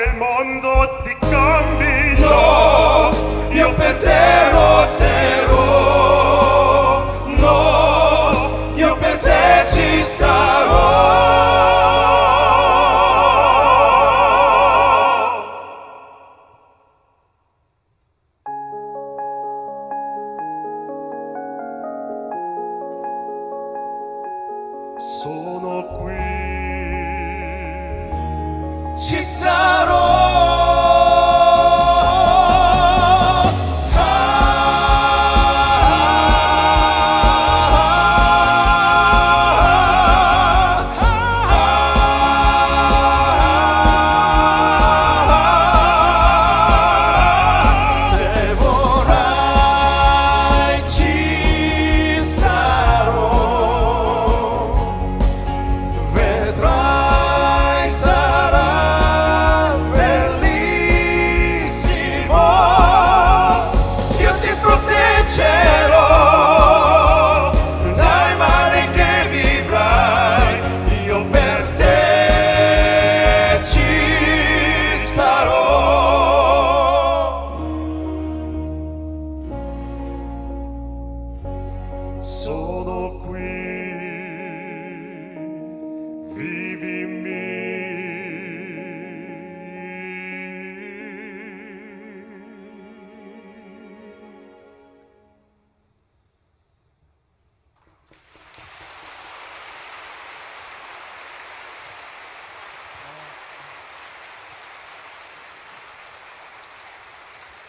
che mondo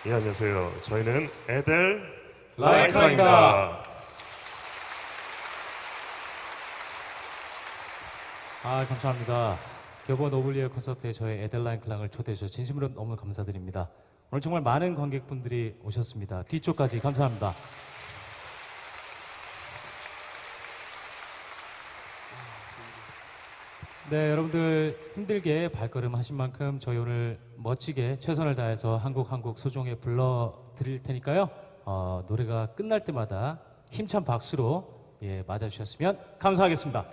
예, 안녕하세요. 저희는 에델 라이카입니다. 아 감사합니다. 교본 오블리어 콘서트에 저희 에델라인 클랑을 초대해 주셔서 진심으로 너무 감사드립니다. 오늘 정말 많은 관객분들이 오셨습니다. 뒤쪽까지 감사합니다. 네, 여러분들 힘들게 발걸음 하신 만큼 저희 오늘 멋지게 최선을 다해서 한곡 한곡 소중하게 불러 드릴 테니까요. 어, 노래가 끝날 때마다 힘찬 박수로 예, 맞아 주셨으면 감사하겠습니다.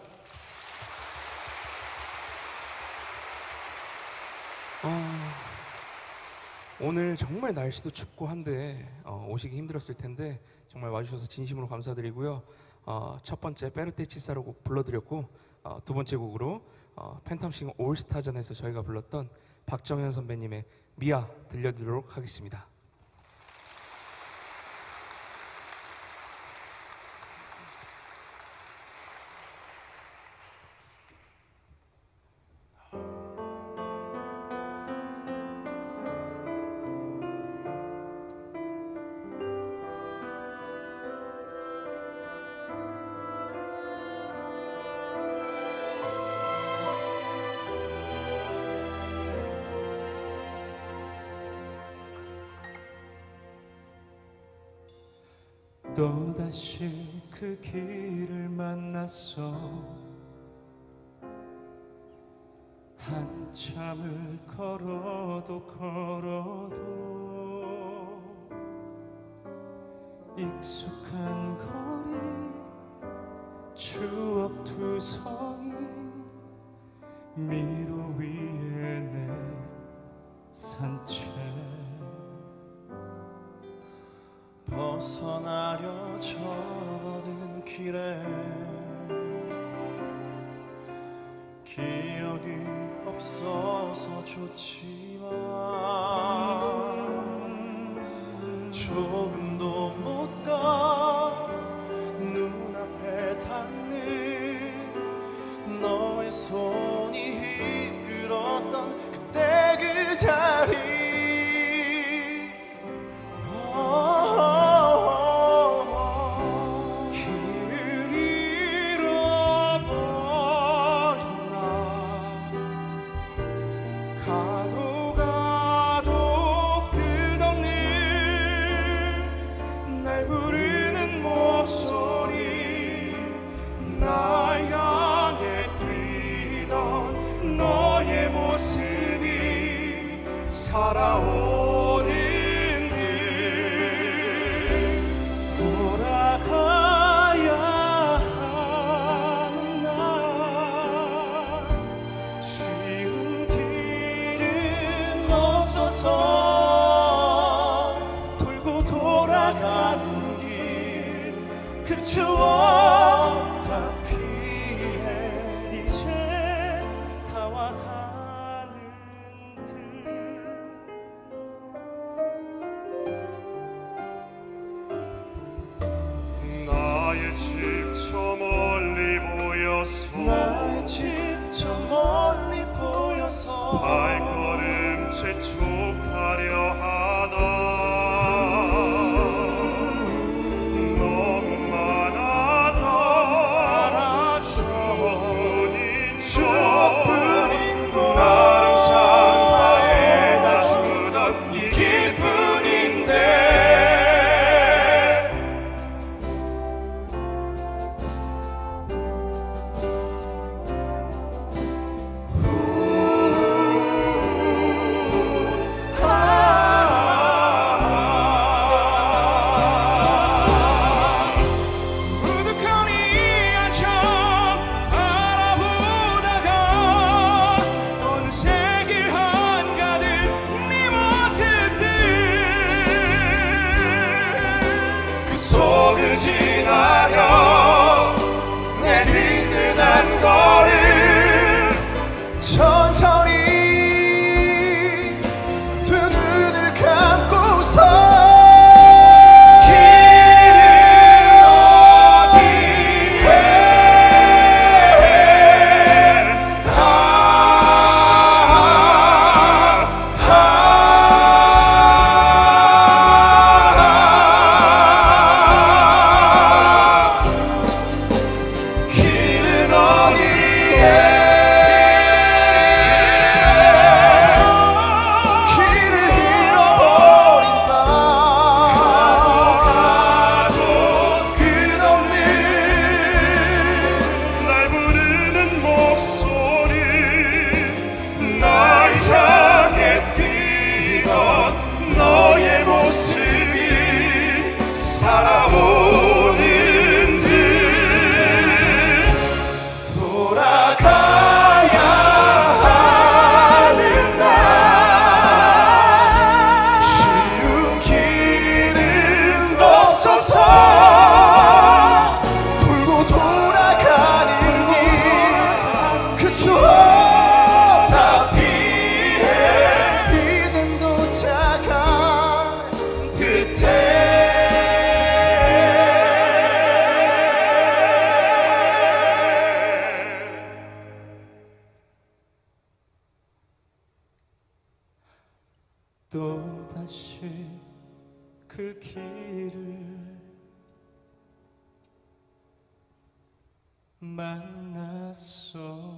오늘 정말 날씨도 춥고 한데 어, 오시기 힘들었을 텐데 정말 와주셔서 진심으로 감사드리고요. 어, 첫 번째 페르테 치사로 곡 불러드렸고 어, 두 번째 곡으로 어, 팬텀싱어 올스타전에서 저희가 불렀던 박정현 선배님의 미아 들려드리도록 하겠습니다. 또다시 그 길을 만났어 한참을 걸어도 걸어도 익숙한 거리 추억 투성이 모습이 살아오는 길. 돌아가야 하는 날. 쉬운 길은 없어서 돌고 돌아가는 길 그 추억 보였소 나의 집저 멀리 보여서 발걸음 재촉하려 하 만났어.